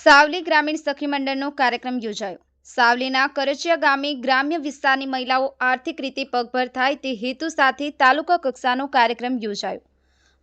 સાવલી ગ્રામીણ સખી મંડળનો કાર્યક્રમ યોજાયો. સાવલીના કરચિયા ગામે ગ્રામ્ય વિસ્તારની મહિલાઓ આર્થિક રીતે પગભર થાય તે હેતુ સાથે તાલુકા કક્ષાનો કાર્યક્રમ યોજાયો.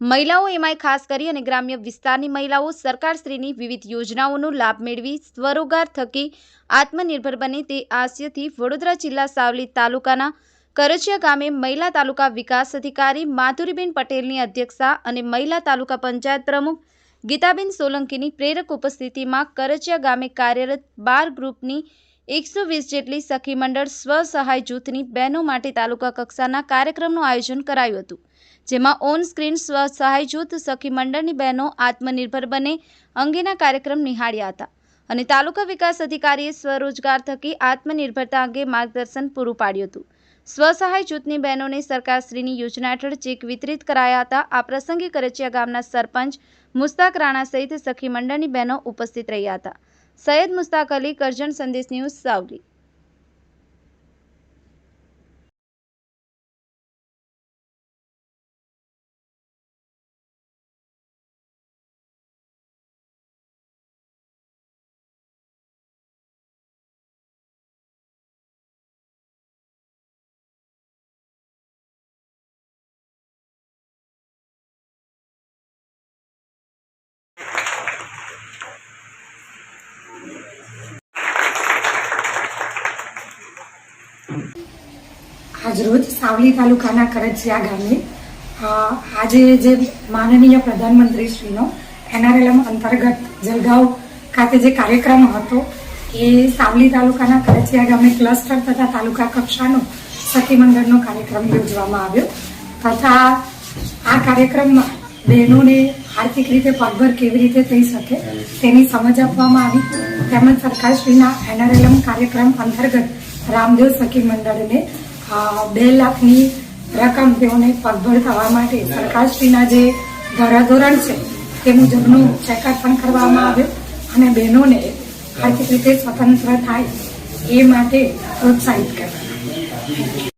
મહિલાઓ એમાંય ખાસ કરી અને ગ્રામ્ય વિસ્તારની મહિલાઓ સરકારશ્રીની વિવિધ યોજનાઓનો લાભ મેળવી સ્વરોગાર થકી આત્મનિર્ભર બને તે આશયથી વડોદરા જિલ્લા સાવલી તાલુકાના કરચિયા ગામે મહિલા તાલુકા વિકાસ અધિકારી માધુરીબેન પટેલની અધ્યક્ષતા અને મહિલા તાલુકા પંચાયત પ્રમુખ ગીતાબેન સોલંકીની પ્રેરક ઉપસ્થિતિમાં કરચિયા ગામે કાર્યરત બાર ગ્રુપની એકસો વીસ જેટલી સખી મંડળ સ્વ સહાય જૂથની બહેનો માટે તાલુકા કક્ષાના કાર્યક્રમનું આયોજન કરાયું હતું, જેમાં ઓન સ્ક્રીન સ્વ સહાય જૂથ સખી મંડળની બહેનો આત્મનિર્ભર બને અંગેના કાર્યક્રમ નિહાળ્યા હતા અને તાલુકા વિકાસ અધિકારીએ સ્વરોજગાર થકી આત્મનિર્ભરતા અંગે માર્ગદર્શન પૂરું પાડ્યું હતું. સ્વસહાય જૂથની બહેનોને સરકારશ્રીની યોજના હેઠળ ચેક વિતરિત કરાયા હતા. આ પ્રસંગે કરચિયા ગામના સરપંચ મુસ્તાક રાણા સહિત સખી મંડળની બહેનો ઉપસ્થિત રહ્યા હતા. સૈયદ મુસ્તાક અલી કરજણ સંદેશ ન્યૂઝ સાવલી. આજરોજ સાવલી તાલુકાના કરજિયા ગામે આજે જે માનનીય પ્રધાનમંત્રી શ્રીનો એનઆરએલએમ અંતર્ગત જલગાંવ ખાતે જે કાર્યક્રમ હતો, એ સાવલી તાલુકાના કરજિયા ગામે ક્લસ્ટર તથા તાલુકા કક્ષાનો સખી મંડળનો કાર્યક્રમ યોજવામાં આવ્યો. તથા આ કાર્યક્રમમાં બહેનોને આર્થિક રીતે પગભર કેવી રીતે થઈ શકે તેની સમજ આપવામાં આવી. તેમજ સરકારશ્રીના એનઆરએલએમ કાર્યક્રમ અંતર્ગત રામદેવ સખી મંડળને બે લાખની રકમ તેઓને પગભર થવા માટે સરકારશ્રીના જે ધારાધોરણ છે તે મુજબનું ચેકઅપ પણ કરવામાં આવ્યો અને બહેનોને આર્થિક રીતે સ્વતંત્ર થાય એ માટે પ્રોત્સાહિત કર્યા.